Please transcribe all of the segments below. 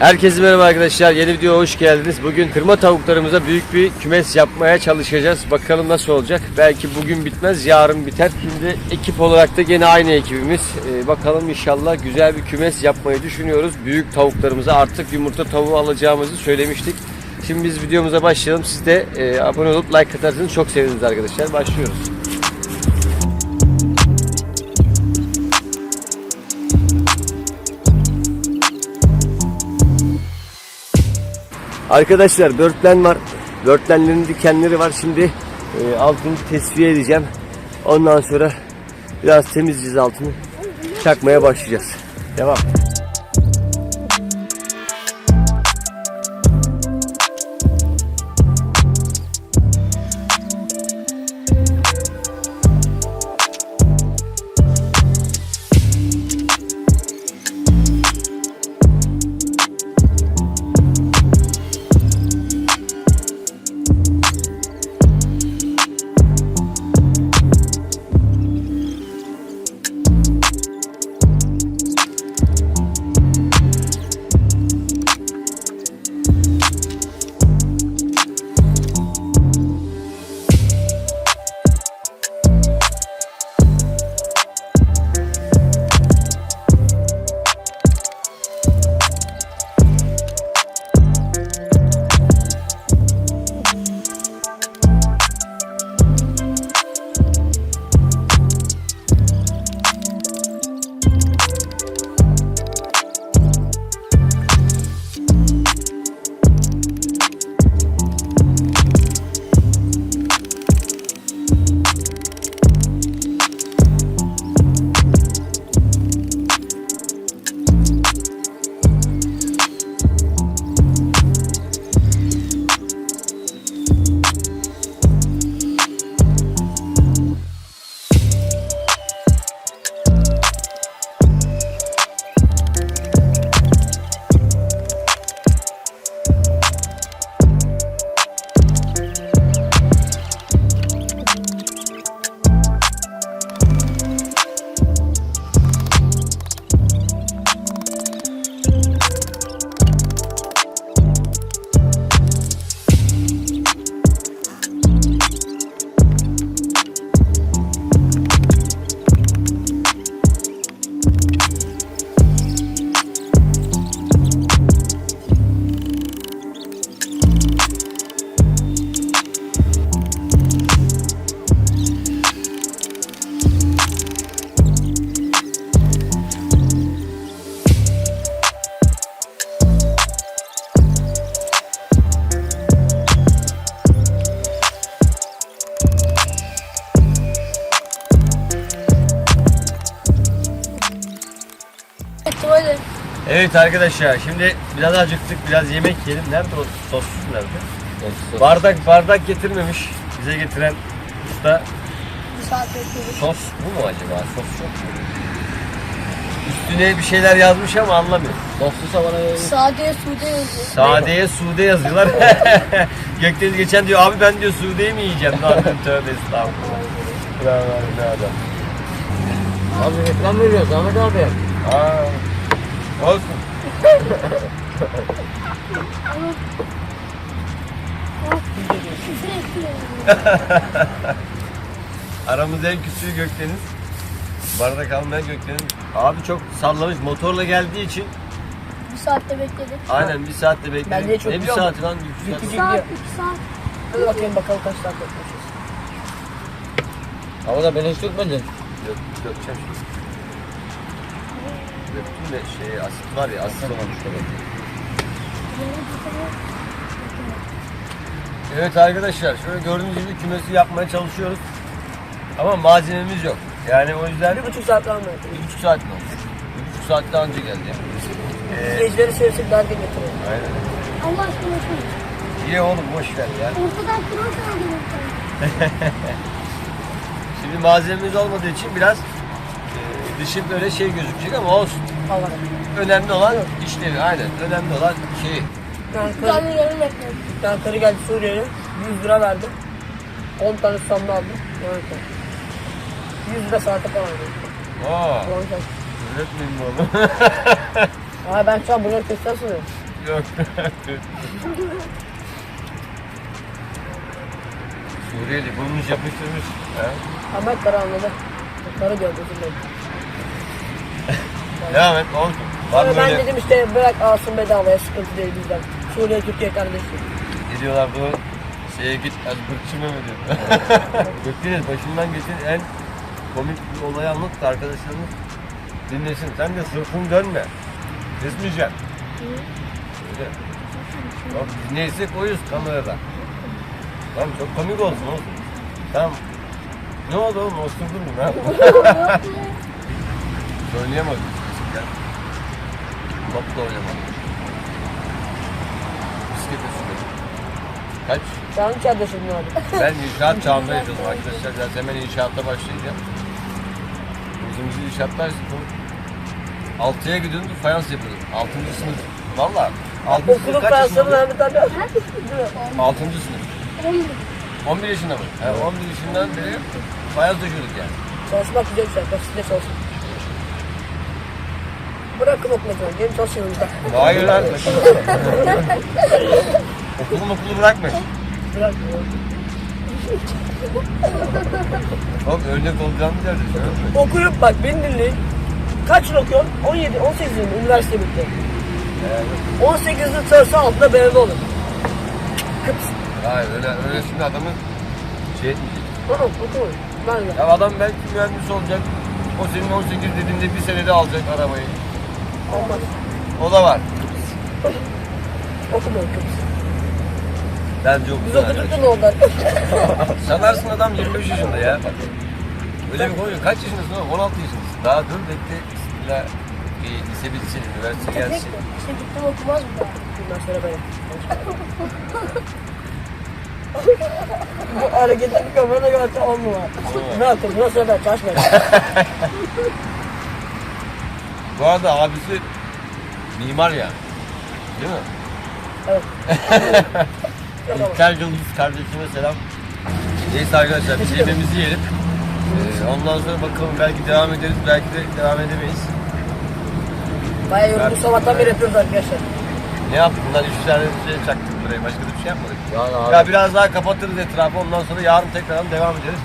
Herkese merhaba arkadaşlar. Yeni videoya hoş geldiniz. Bugün kırma tavuklarımıza büyük bir kümes yapmaya çalışacağız. Bakalım nasıl olacak. Belki bugün bitmez, yarın biter. Şimdi ekip olarak da gene aynı ekibimiz. Ee, bakalım inşallah güzel bir kümes yapmayı düşünüyoruz. Büyük tavuklarımıza artık yumurta tavuğu alacağımızı söylemiştik. Şimdi biz videomuza başlayalım. Siz de e, abone olup like atarsanız çok seviniriz arkadaşlar. Başlıyoruz. Arkadaşlar börtlen var. Börtlenlerin dikenleri var. Şimdi e, altını tesviye edeceğim. Ondan sonra biraz temizleyeceğiz altını. Çakmaya başlayacağız. Devam. Evet arkadaşlar şimdi biraz acıktık biraz yemek yiyelim. Nerede o sossuz nerede? Bardak bardak getirmemiş bize getiren usta. Sos bu mu acaba? Sos çok mu? Üstüne bir şeyler yazmış ama anlamıyorum. Soslusa bana Sade sude yazıyor. Sade'ye Sude yazıyorlar. Gökdeniz geçen diyor abi ben diyor Sude'yi mi yiyeceğim? Ne yapayım tövbe estağfurullah. Bravo abi ne adam. Abi reklam veriyoruz Ahmet abi. Aa, olsun. Aramızda en küçüğü Gökdeniz. Bardak almaya Gökdeniz. Abi çok sallamış. Motorla geldiği için Bir saatte bekledik. aynen bir saatte bekledik. Ben de çok ne bir saati lan? Bir saat. Bir saat, iki saat. Hadi bakayım bakalım kaç dakika yapmışız. Ama da beni hiç tutmadın. Dök, dökeceğim şimdi. Döktüm de şey asit var ya asit olan Evet arkadaşlar şöyle gördüğünüz gibi kümesi yapmaya çalışıyoruz. Ama malzememiz yok. Yani o yüzden Bir buçuk saat kalmadı. bir buçuk saat mi oldu? Bir buçuk saatte önce geldi. Ee, Geceleri sevsek daha da getirelim. aynen. Allah aşkına şunu. İyi oğlum boş ver ya. Ortadan aldım. Şimdi malzememiz olmadığı için biraz dışı böyle şey gözükecek ama olsun. Allah. Önemli olan işlevi aynen. Önemli olan şey. Karı, yarım ekmek. bir tane karı geldi Suriye'ye. 100 lira verdim. 10 tane sandı aldım. Evet. 100 lira saate falan verdim. Aa, Ulan sen. öğretmeyin bu oğlum. Aa ben şu an bunları testten sanıyorum. Yok. Suriyeli bulmuş yapıştırmış. He? Ahmet Kara anladı. Karı gördü özür dilerim. Devam et olsun. Var Sonra ben böyle dedim işte bırak alsın bedavaya sıkıntı değil bizden. Suriye Türkiye kardeşi. geliyorlar bu şeye git az bırçıma mı diyor. Gökdeniz başından geçen en komik bir olayı anlat da arkadaşlarımız dinlesin. Sen de sırtını dönme. Kesmeyeceksin. Öyle. Bak biz neyse koyuyoruz kamerada. Tamam çok komik olsun olsun. Tamam. Ne oldu oğlum? Osturdun mu? Ne yaptın? Oynayamadık. Gel. Topla oynamadık. Bisiklete sürdük. Kaç? Sen hiç kardeşim abi. Ben inşaat çağında yaşadım arkadaşlar. Biraz hemen inşaatta başlayacağım. Uzun inşaatlar Altıya gidiyordum fayans yapıyordum. Altıncı sınıf. Valla. Altıncı sınıf Okulun kaç yaşında? Abi. Altıncı sınıf. 11. 11 yaşında mı? Yani 11 yaşından beri fayans döküyorduk yani. Çalışmak güzel bir şey. Basitçe çalışın. Bırakın falan. Gelin çalışın burada. Hayır lan. okulu okulu bırakmayın. Bırak. Oğlum örnek olacağını derdi. Okuyup bak beni dinleyin. Kaç yıl okuyorsun? 17, 18 yıl üniversite bitti. 18 yıl çalışsa altında BMW olur. Kıps. Hayır öyle, öyle şimdi adamı şey etmeyecek. Tamam okumayın. Ben de. Ya adam belki mühendis olacak. O senin 18 dediğinde bir senede alacak arabayı. O da var. Okumayın kıps. Bence okusun okuduk da arkadaş. ne oldu? Sanarsın adam 25 yaşında ya. Öyle bir konu. Kaç yaşındasın oğlum? 16 yaşındasın. Daha dur bekle. İstila bir lise bitsin, üniversite gelsin. İşte gittim okumaz mı daha? Bundan sonra böyle. Bu hareketi bir kamerada görse on numara. Ne yaptın? Bundan sonra ben çalışmayacağım. Bu arada abisi mimar ya. Değil mi? Evet. İlker Yıldız kardeşime selam. Neyse arkadaşlar biz yemeğimizi yiyelim. Ee, ondan sonra bakalım belki devam ederiz, belki de devam edemeyiz. Bayağı yoruldu sabahtan beri yapıyoruz arkadaşlar. Ne yaptık? Bundan üç tane bir şey çaktık buraya. Başka da bir şey yapmadık. Ya biraz daha kapatırız etrafı. Ondan sonra yarın tekrardan devam ederiz.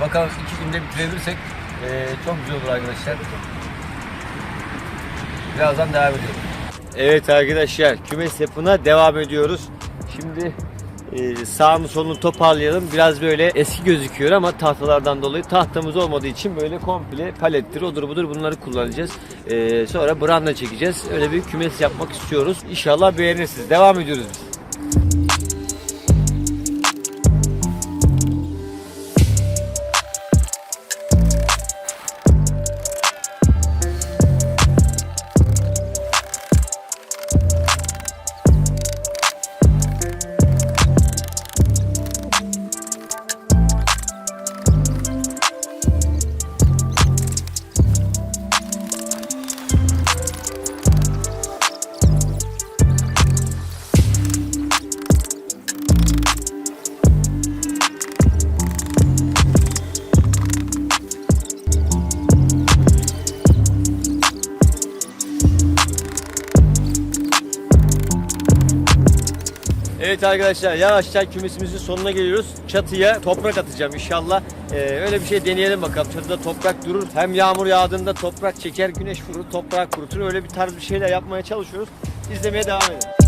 Bakalım iki günde bitirebilirsek eee, çok güzel olur arkadaşlar. Birazdan devam ediyoruz. Evet arkadaşlar kümes yapına devam ediyoruz. Şimdi eee sağını solunu toparlayalım. Biraz böyle eski gözüküyor ama tahtalardan dolayı tahtamız olmadığı için böyle komple palettir, odur budur bunları kullanacağız. Eee, sonra branda çekeceğiz. Öyle bir kümes yapmak istiyoruz. İnşallah beğenirsiniz. Devam ediyoruz biz. Evet arkadaşlar yavaşça kümesimizin sonuna geliyoruz. Çatıya toprak atacağım inşallah. Ee, öyle bir şey deneyelim bakalım. Çatıda toprak durur. Hem yağmur yağdığında toprak çeker, güneş vurur, toprak kurutur. Öyle bir tarz bir şeyler yapmaya çalışıyoruz. İzlemeye devam edelim.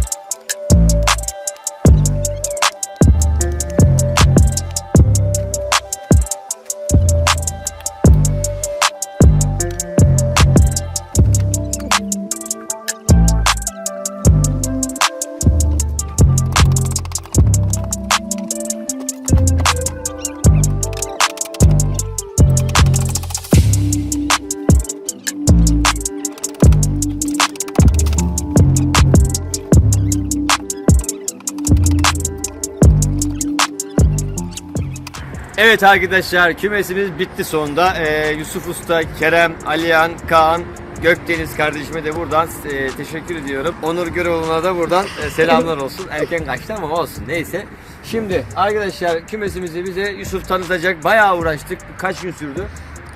Evet arkadaşlar kümesimiz bitti sonunda. Ee, Yusuf Usta, Kerem, Aliyan, Kaan, Gökdeniz kardeşime de buradan e, teşekkür ediyorum. Onur Göroğlu'na da buradan e, selamlar olsun. Erken kaçtı ama olsun neyse. Şimdi arkadaşlar kümesimizi bize Yusuf tanıtacak. Bayağı uğraştık. Kaç gün sürdü?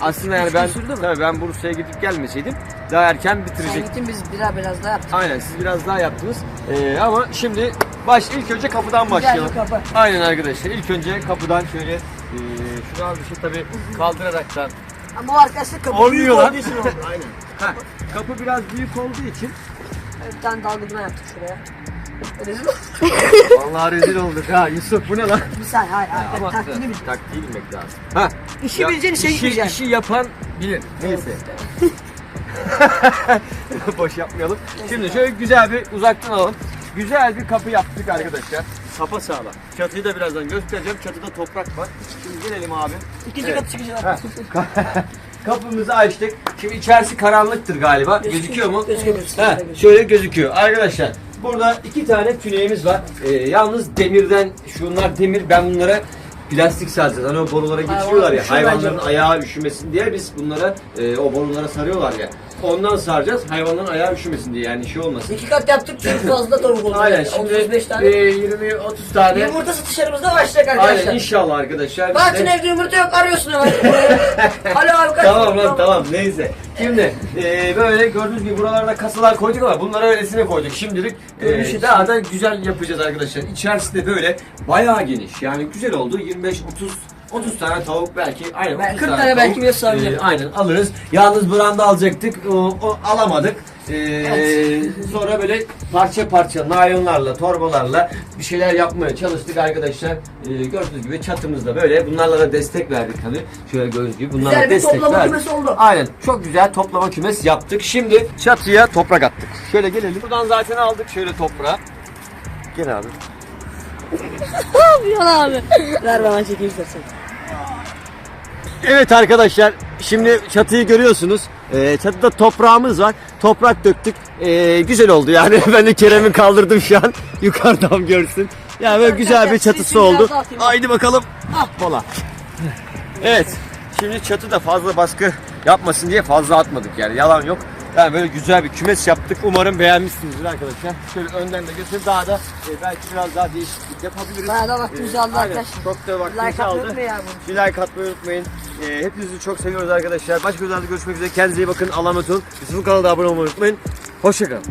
Aslında yani ben tabii ben Bursa'ya gidip gelmeseydim daha erken Sen bitirecektim. gittin biz biraz biraz daha yaptık. Aynen siz biraz daha yaptınız. Ee, ama şimdi baş ilk önce kapıdan Güzel başlayalım. bir kapı. Aynen arkadaşlar. İlk önce kapıdan şöyle e, şunu az bir şey tabii kaldıraraktan Ama o arkadaşlar kapı Olmuyor büyük olduğu için oldu. Aynen. Ha, kapı biraz büyük olduğu için Bir tane dalgıcına yaptık şuraya. Rezil olduk. vallahi rezil olduk ha Yusuf bu ne lan? Bir saniye hayır. hayır. Ama Taktiğini bil. taktiği bilmek lazım. Ha, İşi bileceğin işe işi, gitmeyeceksin. işi yapan bilir. Neyse. Boş yapmayalım. Şimdi şöyle güzel bir uzaktan alalım. Güzel bir kapı yaptık arkadaşlar. Sapa sağlam. Çatıyı da birazdan göstereceğim. Çatıda toprak var. Şimdi gelelim abi. İkinci Evet. kat çıkacak. Ha, ka- Kapımızı açtık. Şimdi içerisi karanlıktır galiba. Gözüküyor. Gözüküyor mu? Gözüküyor. Ha, şöyle gözüküyor. Arkadaşlar burada iki tane tüneğimiz var. Ee, yalnız demirden, şunlar demir. Ben bunlara plastik saracağız. Hani o borulara geçiriyorlar ya. Hayvanların ayağı üşümesin diye biz bunlara e, o borulara sarıyorlar ya. Ondan saracağız. Hayvanların ayağı üşümesin diye yani şey olmasın. İki kat yaptık çünkü fazla tavuk oldu. Aynen şimdi 35 tane. e, 20-30 tane. Yumurta satışlarımızda başlayacak arkadaşlar. Aynen inşallah arkadaşlar. De- evde yumurta yok arıyorsun hemen. Alo abi kaç Tamam lan tamam neyse. Şimdi e, böyle gördüğünüz gibi buralarda kasalar koyduk ama bunları öylesine koyduk. Şimdilik e, Görüşürüz. daha da güzel yapacağız arkadaşlar. İçerisi de böyle bayağı geniş. Yani güzel oldu. 25 30 30 tane tavuk belki aynen Ben 30 40 tane belki tavuk, bile sığabilir. e, aynen alırız. Yalnız branda alacaktık. O, o alamadık. E, sonra böyle parça parça naylonlarla, torbalarla bir şeyler yapmaya çalıştık arkadaşlar. E, gördüğünüz gibi çatımızda böyle. Bunlarla da destek verdik tabii. Şöyle gördüğünüz gibi bunlarla Güzel bir destek toplama verdik. kümesi oldu. Aynen. Çok güzel toplama kümes yaptık. Şimdi çatıya toprak attık. Şöyle gelelim. Buradan zaten aldık şöyle toprağı. Gel abi. Ne yapıyorsun abi? Ver bana çekeyim istersen. Evet arkadaşlar şimdi çatıyı görüyorsunuz. Ee, çatıda toprağımız var. Toprak döktük. Ee, güzel oldu yani. ben de Kerem'i kaldırdım şu an. Yukarıdan görsün. Ya böyle güzel bir çatısı oldu. Haydi bakalım. Ah mola. Evet. Şimdi çatı da fazla baskı yapmasın diye fazla atmadık yani. Yalan yok. Yani böyle güzel bir kümes yaptık. Umarım beğenmişsinizdir arkadaşlar. Şöyle önden de götür daha da e, belki biraz daha değişiklik yapabiliriz. Bayağı da vaktimizi aldı Aynen. arkadaşlar. Çok da vaktimizi Like aldı. Bir like atmayı unutmayın. Ee, hepinizi çok seviyoruz arkadaşlar. Başka videolarda görüşmek üzere. Kendinize iyi bakın. Allah'a emanet olun. Yusuf'un kanalına abone olmayı unutmayın. Hoşçakalın.